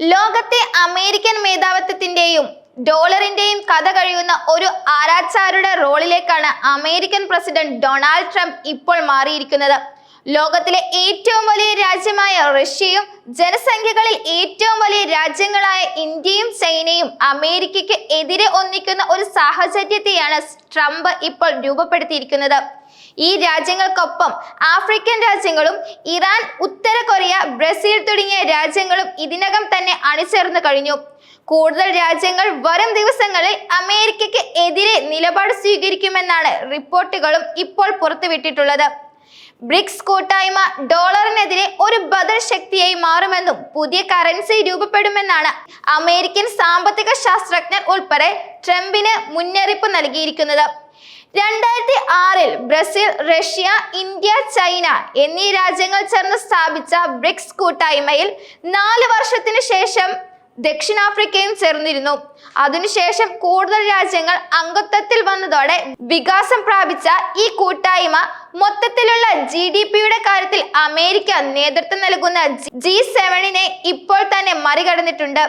ലോകത്തെ അമേരിക്കൻ മേധാവിത്വത്തിന്റെയും ഡോളറിന്റെയും കഥ കഴിയുന്ന ഒരു ആരാച്ചാരുടെ റോളിലേക്കാണ് അമേരിക്കൻ പ്രസിഡന്റ് ഡൊണാൾഡ് ട്രംപ് ഇപ്പോൾ മാറിയിരിക്കുന്നത്. ലോകത്തിലെ ഏറ്റവും വലിയ രാജ്യമായ റഷ്യയും ജനസംഖ്യകളിൽ ഏറ്റവും വലിയ രാജ്യങ്ങളായ ഇന്ത്യയും ചൈനയും അമേരിക്കയ്ക്ക് എതിരെ ഒന്നിക്കുന്ന ഒരു സാഹചര്യത്തെയാണ് ട്രംപ് ഇപ്പോൾ രൂപപ്പെടുത്തിയിരിക്കുന്നത്. ഈ രാജ്യങ്ങൾക്കൊപ്പം ആഫ്രിക്കൻ രാജ്യങ്ങളും ഇറാൻ ഉത്തര കൊറിയ ബ്രസീൽ തുടങ്ങിയ രാജ്യങ്ങളും ഇതിനകം തന്നെ അണിചേർന്നു കഴിഞ്ഞു. കൂടുതൽ രാജ്യങ്ങൾ വരും ദിവസങ്ങളിൽ അമേരിക്കയ്ക്ക് എതിരെ നിലപാട് സ്വീകരിക്കുമെന്നാണ് റിപ്പോർട്ടുകളും ഇപ്പോൾ പുറത്തുവിട്ടിട്ടുള്ളത്. ബ്രിക്സ് കൂട്ടായ്മ ഡോളറിനെതിരെ ഒരു ബദൽ ശക്തിയായി മാറുമെന്നും പുതിയ കറൻസി രൂപപ്പെടുമെന്നാണ് അമേരിക്കൻ സാമ്പത്തിക ശാസ്ത്രജ്ഞർ ഉൾപ്പെടെ ട്രംപിന് മുന്നറിയിപ്പ് നൽകിയിരിക്കുന്നത്. രണ്ടായിരത്തി ആറിൽ ബ്രസീൽ റഷ്യ ഇന്ത്യ ചൈന എന്നീ രാജ്യങ്ങൾ ചേർന്ന് സ്ഥാപിച്ച ബ്രിക്സ് കൂട്ടായ്മയിൽ നാല് വർഷത്തിനു ശേഷം ദക്ഷിണാഫ്രിക്കയും ചേർന്നിരുന്നു. അതിനുശേഷം കൂടുതൽ രാജ്യങ്ങൾ അംഗത്വത്തിൽ വന്നതോടെ വികാസം പ്രാപിച്ച ഈ കൂട്ടായ്മ മൊത്തത്തിലുള്ള ജി ഡി പിയുടെ കാര്യത്തിൽ അമേരിക്ക നേതൃത്വം നൽകുന്ന ജി സെവനിനെ ഇപ്പോൾ തന്നെ മറികടന്നിട്ടുണ്ട്.